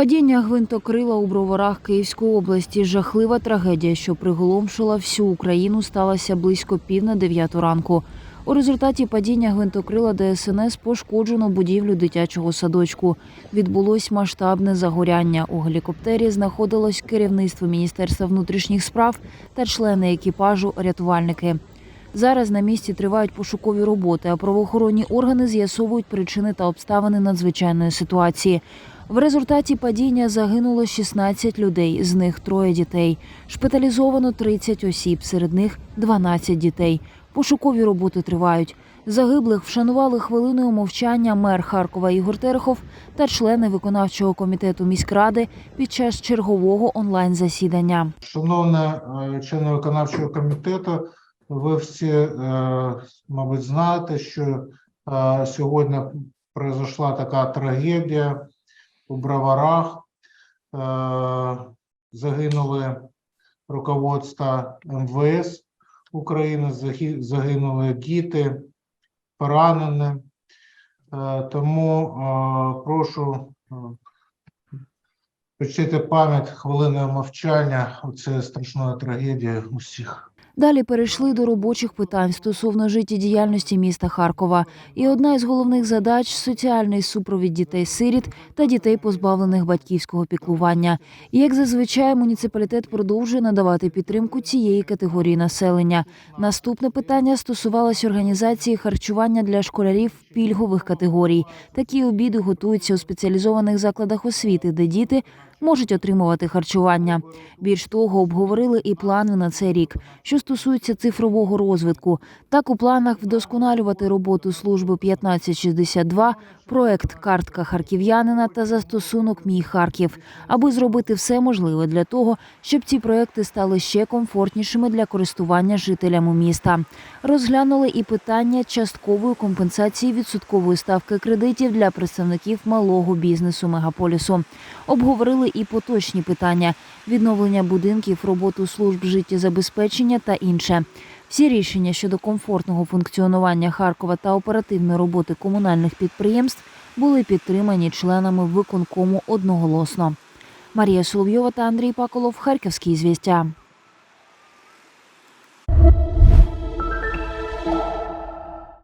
Падіння гвинтокрила у броварах Київської області. Жахлива трагедія, що приголомшила всю Україну, сталася близько пів на дев'яту ранку. У результаті падіння гвинтокрила ДСНС пошкоджено будівлю дитячого садочку. Відбулось масштабне загоряння. У гелікоптері знаходилось керівництво Міністерства внутрішніх справ та члени екіпажу рятувальники. Зараз на місці тривають пошукові роботи, а правоохоронні органи з'ясовують причини та обставини надзвичайної ситуації. В результаті падіння загинуло 16 людей, з них троє дітей. Шпиталізовано 30 осіб, серед них 12 дітей. Пошукові роботи тривають. Загиблих вшанували хвилиною мовчання мер Харкова Ігор Терехов та члени виконавчого комітету міськради під час чергового онлайн-засідання. Шановне е, члени виконавчого комітету, ви всі, е, мабуть, знаєте, що е, сьогодні произошла така трагедія у Броварах. Е, Загинули руководство МВС України, загинули діти, поранені. Е, Тому е, прошу Почтити пам'ять хвилиною мовчання у цієї страшної трагедії усіх. Далі перейшли до робочих питань стосовно життєдіяльності міста Харкова. І одна із головних задач соціальний супровід дітей-сиріт та дітей, позбавлених батьківського піклування. І як зазвичай, муніципалітет продовжує надавати підтримку цієї категорії населення. Наступне питання стосувалось організації харчування для школярів пільгових категорій. Такі обіди готуються у спеціалізованих закладах освіти, де діти можуть отримувати харчування. Більш того, обговорили і плани на цей рік, що стосуються цифрового розвитку. Так у планах вдосконалювати роботу служби 1562, проект Картка харків'янина та застосунок Мій Харків, аби зробити все можливе для того, щоб ці проекти стали ще комфортнішими для користування жителями міста. Розглянули і питання часткової компенсації відсоткової ставки кредитів для представників малого бізнесу мегаполісу. Обговорили і поточні питання відновлення будинків, роботу служб життєзабезпечення та інше. Всі рішення щодо комфортного функціонування Харкова та оперативної роботи комунальних підприємств були підтримані членами виконкому одноголосно. Марія Соловйова та Андрій Паколов, Харківські звістя.